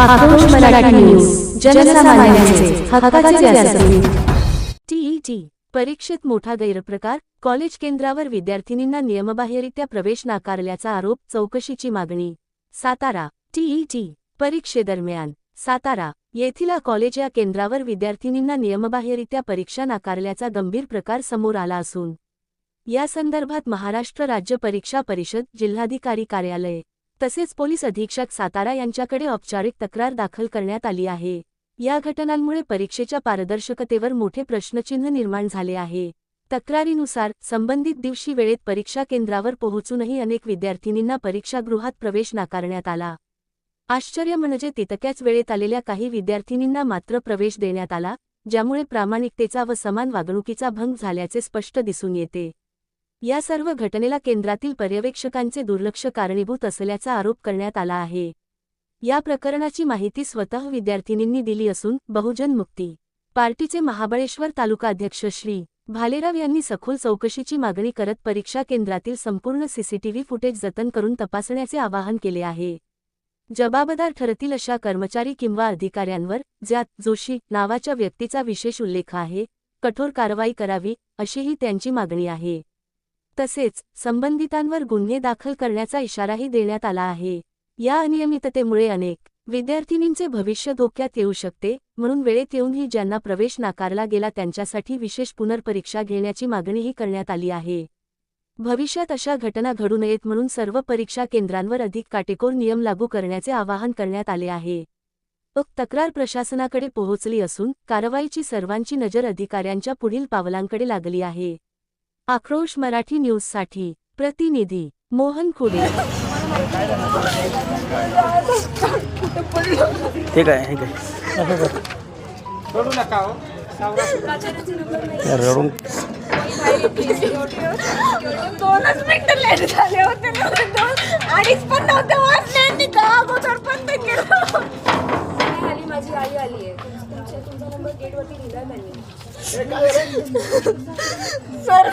आक्रोश मराठी न्यूज जनसामान्यांचे हक्काचे व्यासपीठ टीईटी परीक्षेत मोठा गैरप्रकार कॉलेज केंद्रावर विद्यार्थिनींना नियमबाह्यरित्या प्रवेश नाकारल्याचा आरोप चौकशीची मागणी. सातारा टीईटी परीक्षेदरम्यान सातारा येथील कॉलेज या केंद्रावर विद्यार्थिनींना नियमबाह्यरित्या परीक्षा नाकारल्याचा गंभीर प्रकार समोर आला असून या संदर्भात महाराष्ट्र राज्य परीक्षा परिषद जिल्हाधिकारी कार्यालय तसेच पोलीस अधीक्षक सातारा यांच्याकडे औपचारिक तक्रार दाखल करण्यात आली आहे. या घटनांमुळे परीक्षेच्या पारदर्शकतेवर मोठे प्रश्नचिन्ह निर्माण झाले आहे. तक्रारीनुसार संबंधित दिवशी वेळेत परीक्षा केंद्रावर पोहोचूनही अनेक विद्यार्थिनींना परीक्षागृहात प्रवेश नाकारण्यात आला. आश्चर्य म्हणजे तितक्याच वेळेत आलेल्या काही विद्यार्थिनींना मात्र प्रवेश देण्यात आला ज्यामुळे प्रामाणिकतेचा व समान वागणुकीचा भंग झाल्याचे स्पष्ट दिसून येते. या सर्व घटनेला केंद्रातील पर्यवेक्षकांचे दुर्लक्ष कारणीभूत असल्याचा आरोप करण्यात आला आहे. या प्रकरणाची माहिती स्वतः विद्यार्थिनींनी दिली असून बहुजन मुक्ती पार्टीचे महाबळेश्वर तालुका अध्यक्ष श्री भालेराव यांनी सखोल चौकशीची मागणी करत परीक्षा केंद्रातील संपूर्ण सीसीटीव्ही फुटेज जतन करून तपासण्याचे आवाहन केले आहे. जबाबदार ठरतील अशा कर्मचारी किंवा अधिकाऱ्यांवर ज्यात जोशी नावाच्या व्यक्तीचा विशेष उल्लेख आहे कठोर कारवाई करावी अशीही त्यांची मागणी आहे. तसेच संबंधितांवर गुन्हे दाखल करण्याचा इशाराही देण्यात आला आहे. या अनियमिततेमुळे अनेक विद्यार्थिनींचे भविष्य धोक्यात येऊ शकते म्हणून वेळेत येऊनही ज्यांना प्रवेश नाकारला गेला त्यांच्यासाठी विशेष पुनर्परीक्षा घेण्याची मागणीही करण्यात आली आहे. भविष्यात अशा घटना घडू नयेत म्हणून सर्व परीक्षा केंद्रांवर अधिक काटेकोर नियम लागू करण्याचे आवाहन करण्यात आले आहे. तक्रार प्रशासनाकडे पोहोचली असून कारवाईची सर्वांची नजर अधिकाऱ्यांच्या पुढील पावलांकडे लागली आहे. आक्रोश मराठी न्यूजसाठी प्रतिनिधी मोहन खुडे. ठीक आहे ठीक आहे. रडू नका हो रडून. दोनच मिनिटं लेट झाले होते अडीच पण नव्हते का अगोदर बंद केलं आली आहे. तुमचा नंबर गेटवरती सर